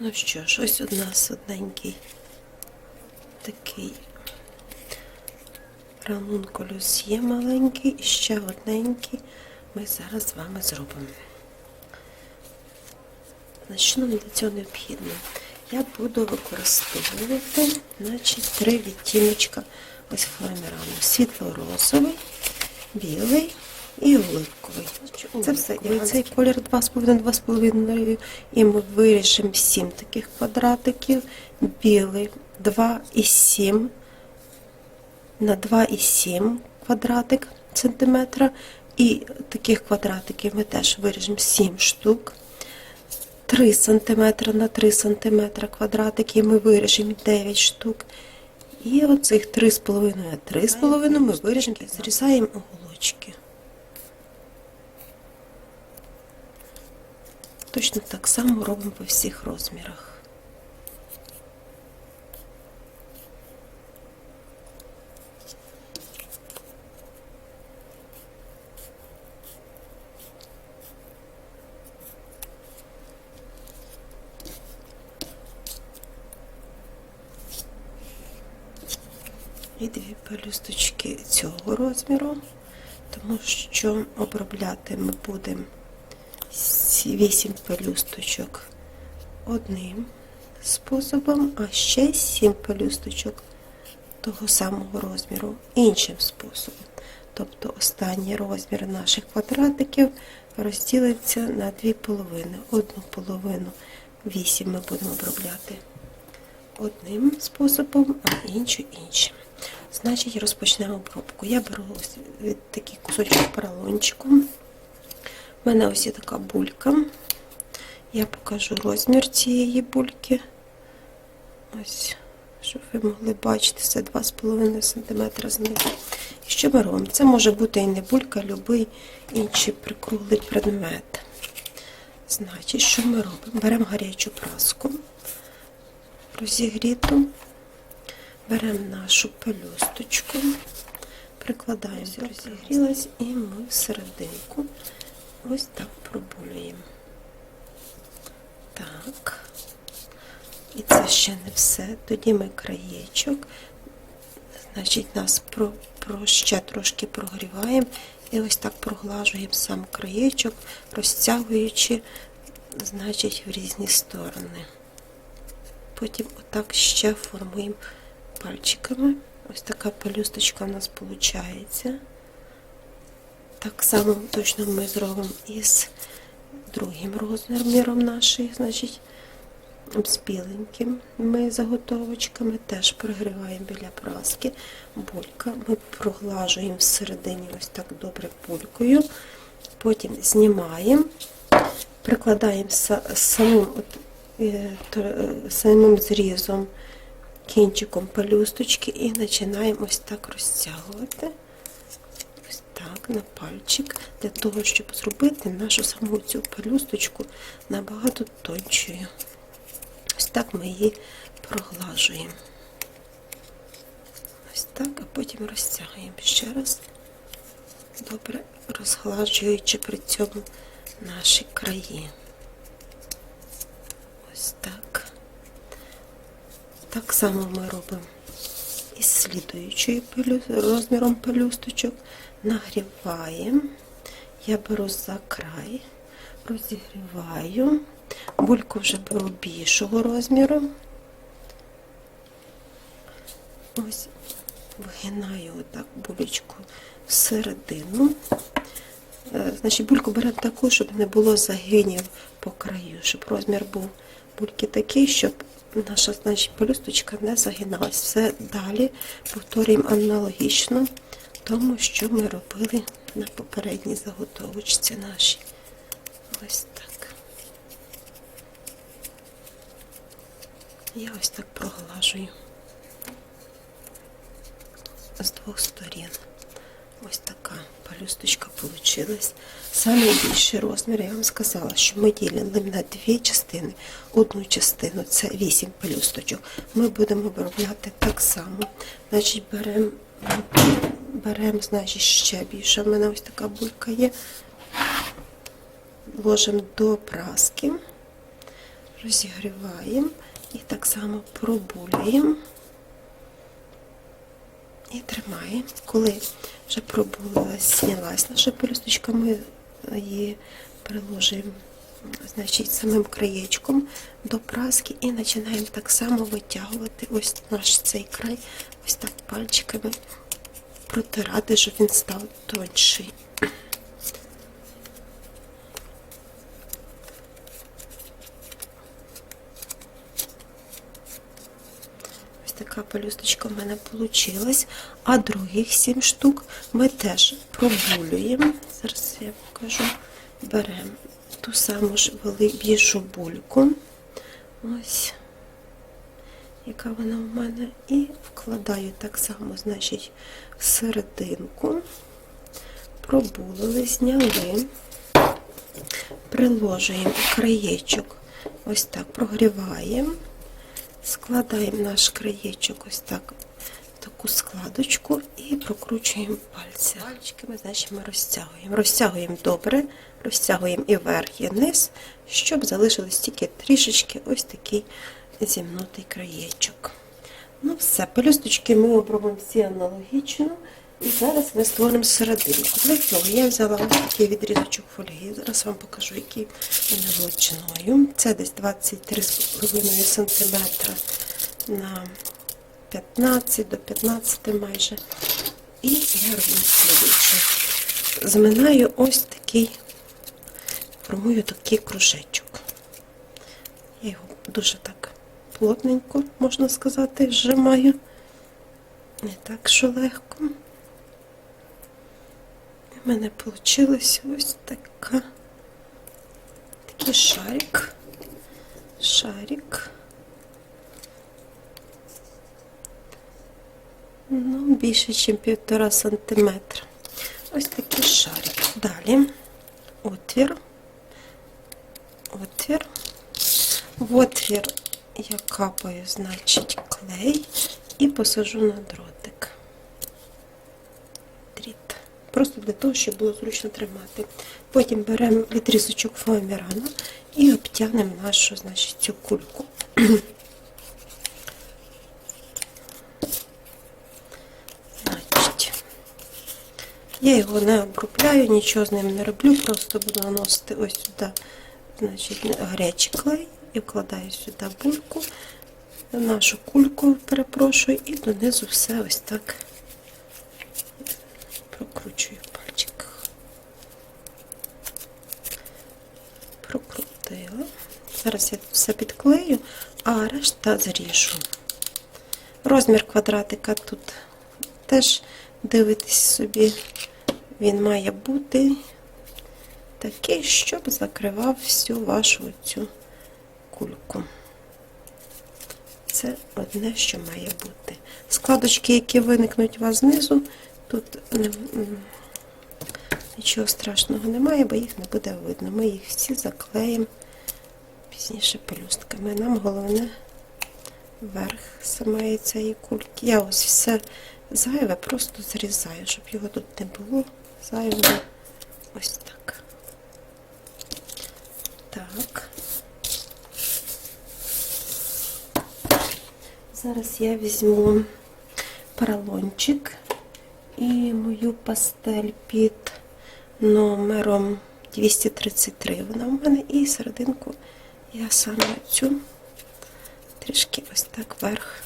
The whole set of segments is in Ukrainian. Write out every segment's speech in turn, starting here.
Ну що ж, ось у нас одненький такий ранункулюс є маленький і ще одненький ми зараз з вами зробимо. Значить, нам для цього необхідно? Я буду використовувати значить, три відтіночка ось фоамірану. Світло-розовий, білий і оливковий. Це все. І цей колір 2,5-2,5 і ми виріжемо 7 таких квадратиків. Білий 2,7 на 2,7 квадратик сантиметра. І таких квадратиків ми теж виріжемо 7 штук. 3 см на 3 см квадратики ми виріжемо 9 штук. І оцих 3,5 на 3,5 ми виріжемо і зрізаємо уголочки. Точно так само робимо по всіх розмірах. І дві пелюсточки цього розміру, тому що обробляти ми будемо 8 пелюсточок одним способом, а ще 7 пелюсточок того самого розміру іншим способом. Тобто останній розмір наших квадратиків розділиться на дві половини. Одну половину 8 ми будемо обробляти одним способом, а іншу іншим. Значить, розпочнемо обробку. Я беру ось такий кусочок поролончику. У мене ось є така булька. Я покажу розмір цієї бульки. Ось, щоб ви могли бачити, це 2,5 см знизу. І що ми робимо? Це може бути і не булька, а будь-який інший прикруглий предмет. Значить, що ми робимо? Беремо гарячу праску розігріту, беремо нашу пелюсточку, прикладаємо, розігрілась, і ми всерединку ось так пробулюємо. Так. І це ще не все. Тоді ми краєчок, значить, нас про, про ще трошки прогріваємо і ось так проглажуємо сам краєчок, розтягуючи, значить, в різні сторони. Потім отак ще формуємо пальчиками. Ось така пелюсточка у нас виходить. Так само точно ми зробимо із другим розміром нашої, значить, з біленьким ми заготовочками теж прогріваємо біля праски. Булька. Ми проглажуємо всередині ось так добре булькою. Потім знімаємо, прикладаємо самим, е, е, самим зрізом кінчиком пелюсточки і починаємо ось так розтягувати. Так, на пальчик, для того, щоб зробити нашу саму цю пелюсточку набагато тончою. Ось так ми її проглажуємо. Ось так, а потім розтягуємо ще раз, добре розглажуючи при цьому наші краї. Ось так. Так само ми робимо із слідуючою пелю... розміром пелюсточок. Нагріваємо. Я беру за край, розігріваю. Бульку вже беру більшого розміру. Ось вигинаю отак булечку всередину. Е, Значить, бульку беремо таку, щоб не було загинів по краю, щоб розмір був бульки такий, щоб наша значить, пелюсточка не загиналась. Все далі повторюємо аналогічно тому, що ми робили на попередній заготовочці нашій. Ось так. Я ось так проглажую з двох сторін. Ось така пелюсточка вийшла. Саме більший розмір, я вам сказала, що ми ділимо на дві частини. Одну частину це 8 пелюсточок. Ми будемо обробляти так само. Значить, беремо, значить, ще більше. У мене ось така булька є. Ложимо до праски, розігріваємо і так само пробулюємо і тримаємо. Коли вже пробулилась, знялась наша пелюсточка, ми її приложимо значить, самим краєчком до праски і починаємо так само витягувати ось наш цей край, ось так пальчиками протирати, щоб він став тонший. Ось така пелюсточка в мене вийшла. А других сім штук ми теж пробулюємо. Зараз я покажу. Беремо ту саму ж більшу бульку. Ось, яка вона в мене. І вкладаю так само, значить, в серединку. Пробулили, зняли, приложуємо краєчок, ось так прогріваємо. Складаємо наш краєчок ось так в таку складочку і прокручуємо пальці. Пальчиками, значить, розтягуємо. Розтягуємо добре, розтягуємо і вверх, і вниз, щоб залишилось тільки трішечки ось такий зімнутий краєчок. Ну все, пелюсточки ми обробимо всі аналогічно. І зараз ми створимо серединку. Для цього я взяла такий відрізочок фольги. Зараз вам покажу, який він величиною. Це десь 23,5 см на 15 до 15 майже. І я роблю слідуюче. Зминаю ось такий, формую такий кружечок. Я його дуже так плотненько, можна сказати, зжимаю. Не так, що легко. У мене вийшло ось така, такий шарик. Шарик. Ну, більше, ніж півтора сантиметра. Ось такий шарик. Далі отвір. Отвір. В отвір я капаю, значить, клей і посажу на дротик. Просто для того, щоб було зручно тримати. Потім беремо відрізочок фоамірану і обтягнемо нашу, значить, цю кульку. Я його не обробляю, нічого з ним не роблю, просто буду наносити ось сюди значить, гарячий клей і вкладаю сюди бульку, нашу кульку, перепрошую, і донизу все ось так прокручую в пальчиках. Прокрутила. Зараз я все підклею, а решта зріжу. Розмір квадратика тут теж дивитесь собі, він має бути такий, щоб закривав всю вашу цю кульку. Це одне, що має бути. Складочки, які виникнуть у вас знизу, тут м, м, нічого страшного немає, бо їх не буде видно. Ми їх всі заклеїмо пізніше пелюстками. Нам головне верх самої цієї кульки. Я ось все зайве просто зрізаю, щоб його тут не було зайвого. Ось так. Так. Зараз я візьму поролончик і мою пастель під номером 233. Вона в мене і серединку я саме цю трішки ось так вверх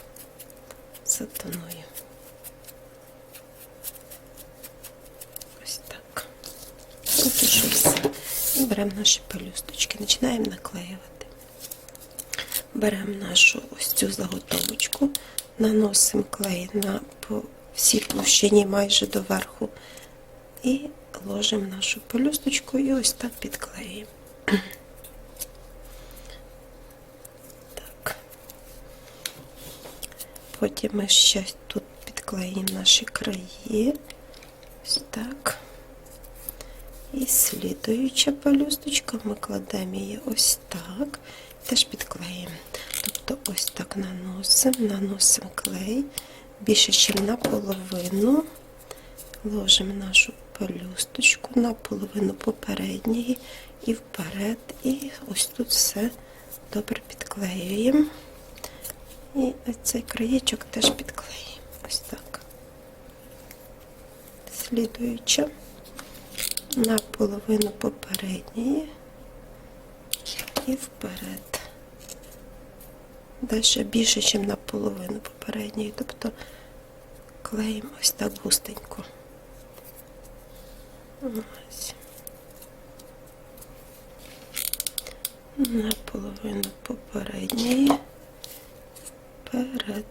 затоную. Ось так. Поки. І беремо наші пелюсточки, починаємо наклеювати. Беремо нашу ось цю заготовочку, наносимо клей на всій площині майже до верху і ложимо нашу пелюсточку і ось так підклеїмо. Так. Потім ми ще тут підклеїмо наші краї. Ось так. І слідуюча пелюсточка, ми кладемо її ось так, теж підклеїмо. Тобто ось так наносимо, наносимо клей більше, ніж наполовину. Ложимо нашу пелюсточку наполовину попередньої і вперед. І ось тут все добре підклеюємо. І цей краєчок теж підклеїмо. Ось так. Слідуючи на половину попередньої і вперед. Далі більше, ніж на половину попередньої. Тобто клеїмо ось так густенько. Ось. На половину попередньої. Вперед.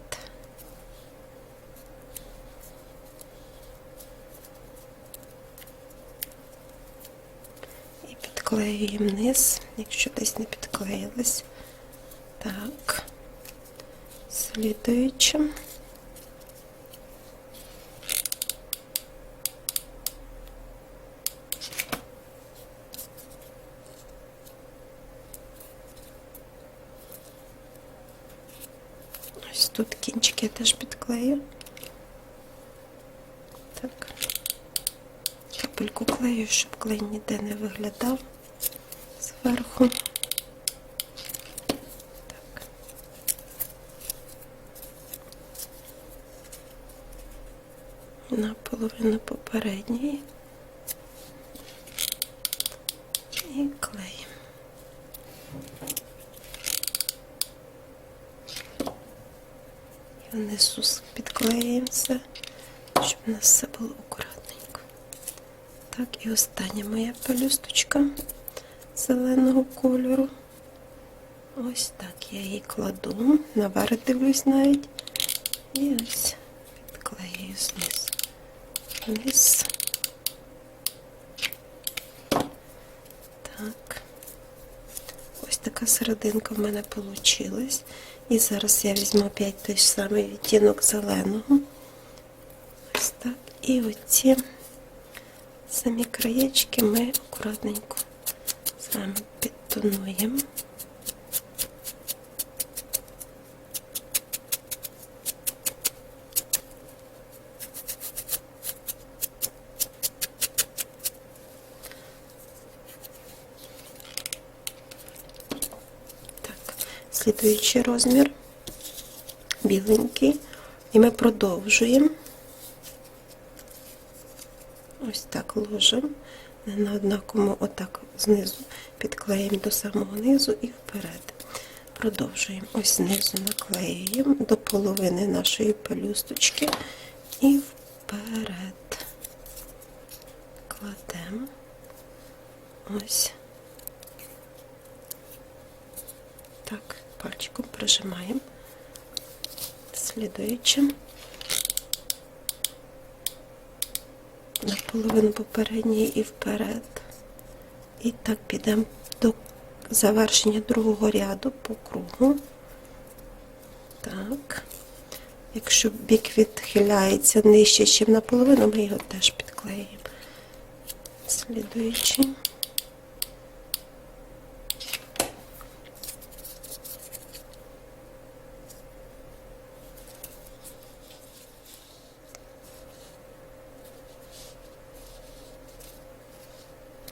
І підклеюємо низ, якщо десь не підклеїлось. Так. Слідуючим. Ось тут кінчики я теж підклею. Так. Капельку клею, щоб клей ніде не виглядав зверху. Так. На половину попередньої. І клеїмо. І внизу підклеїмо все, щоб у нас все було акуратненько. Так, і остання моя пелюсточка зеленого кольору. Ось так я її кладу, наверх дивлюсь навіть. І ось підклеюю знизу. Вниз. Так. Ось така серединка в мене вийшла. І зараз я візьму опять той самий відтінок зеленого. Ось так. І оці самі краєчки ми акуратненько з вами підтонуємо. Так, слідуючий розмір біленький. І ми продовжуємо. Ось так ложимо. На однаковому, отак знизу підклеїмо до самого низу і вперед. Продовжуємо. Ось знизу наклеюємо до половини нашої пелюсточки і вперед. Кладемо. Ось. Так, пальчиком прижимаємо. Слідуючим. На половину попередньої і вперед. І так підемо до завершення другого ряду по кругу. Так. Якщо бік відхиляється нижче, ніж наполовину, ми його теж підклеїмо. Слідуючий.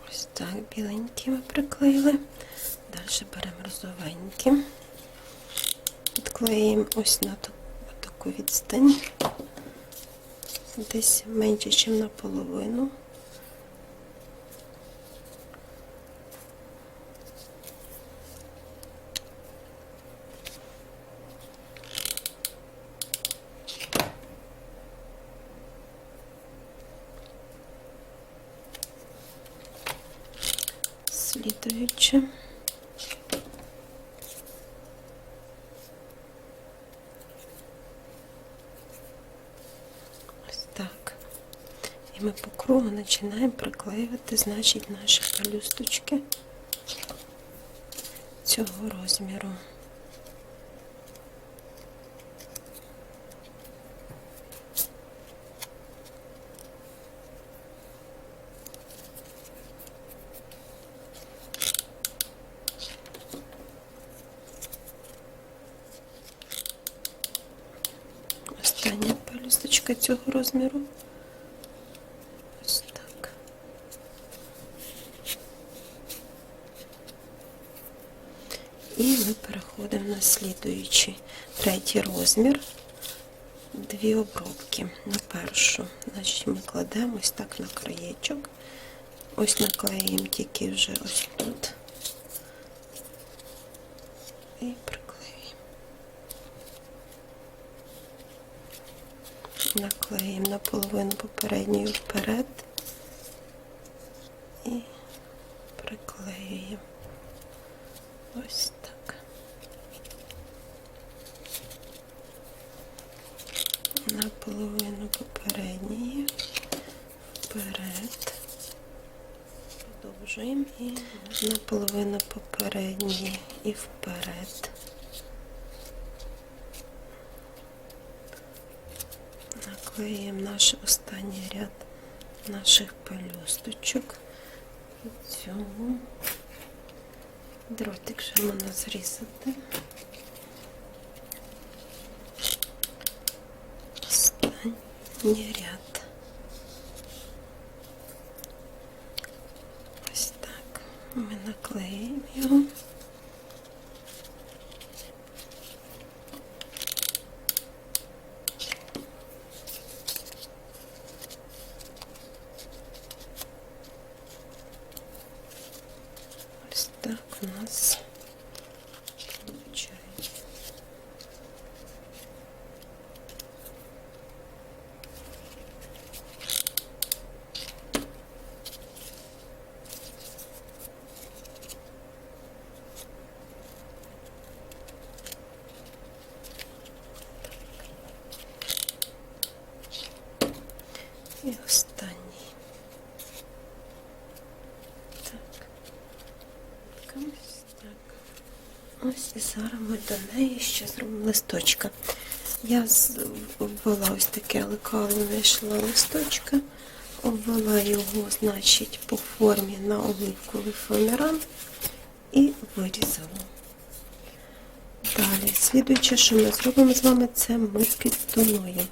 Ось так, біленькі ми приклеїли. Далі беремо розовенькі. Підклеїмо ось на таку відстань. Десь менше, ніж наполовину. Слідуючи. Ось так. І ми по кругу починаємо приклеювати, значить, наші пелюсточки цього розміру. Остання пелюсточка цього розміру. Ось так. І ми переходимо на слідуючий третій розмір. Дві обробки на першу. Значить, ми кладемо ось так на краєчок. Ось наклеїмо тільки вже ось тут. І приклеїмо. Наклеїмо наполовину попередньої вперед і приклеюємо. Ось так. Наполовину попередньої вперед. Продовжуємо і наполовину попередньої і вперед. Наклеїмо наш останній ряд наших пелюсточок. І цьому дротик ще можна зрізати. Ряд. Ось так. Ми наклеїмо його. Ось так у нас виходить. І останній. Так. Ось так. Ось і зараз ми до неї ще зробимо листочка. Я обвела ось таке лекало, знайшла листочка, обвела його, значить, по формі на оливковий фоаміран і вирізала. Далі, слідуюче, що ми зробимо з вами, це ми підтонуємо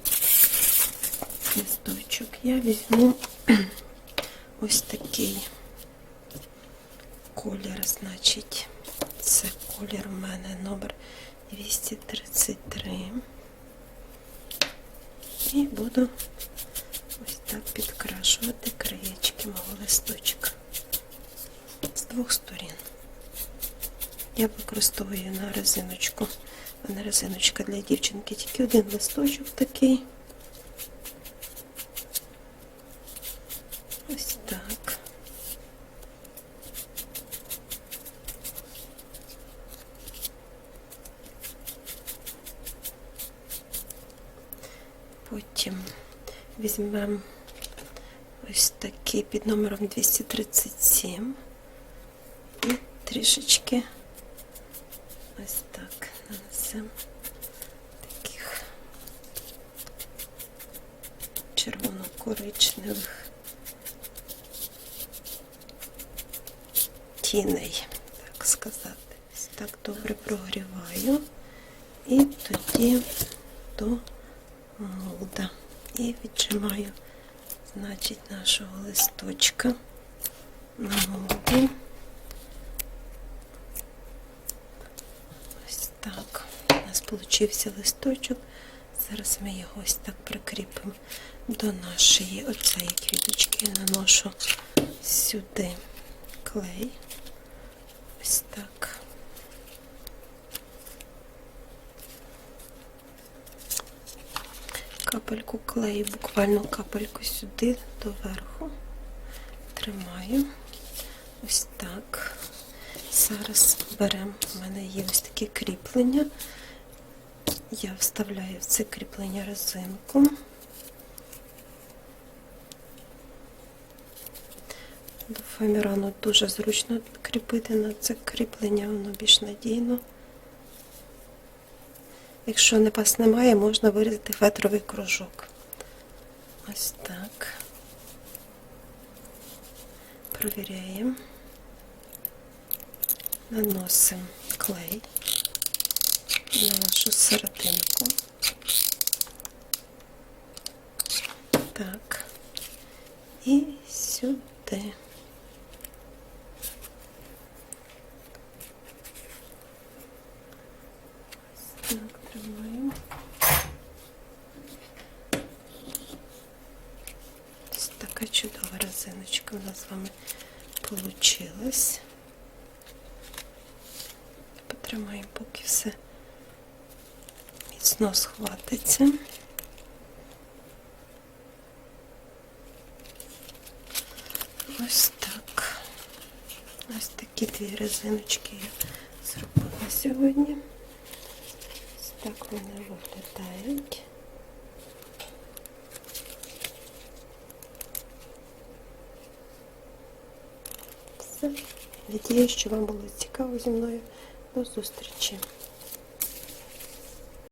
листочок. Я візьму ось такий колір, значить, це колір у мене номер 233. І буду ось так підкрашувати краєчки мого листочка з двох сторін. Я використовую на резиночку. На резиночка для дівчинки тільки один листочок такий. Ось так. Потім ось такий під номером 237 і трішечки ось так нанесемо таких червоно-коричневих тіней, так сказати. Ось так добре прогріваю. І тоді до молда. І віджимаю, значить, нашого листочка на молді. Ось так. У нас получився листочок. Зараз ми його ось так прикріпимо до нашої оцеї квіточки. Наношу сюди клей. Ось так. Капельку клею, буквально капельку сюди доверху. Тримаю. Ось так. Зараз беремо, в мене є ось таке кріплення. Я вставляю в це кріплення резинку. До фоамірану дуже зручно кріпити на це кріплення, воно більш надійно. Якщо не пас немає, можна вирізати фетровий кружок. Ось так. Провіряємо. Наносимо клей на нашу серединку. Так. І сюди. Така чудова резиночка у нас з вами получилась. Потримаємо, поки все міцно схватиться. Ось так. Ось такі дві резиночки я зробила сьогодні. Ось так вони виглядають. Все. Надіюсь, що вам було цікаво зі мною. До зустрічі!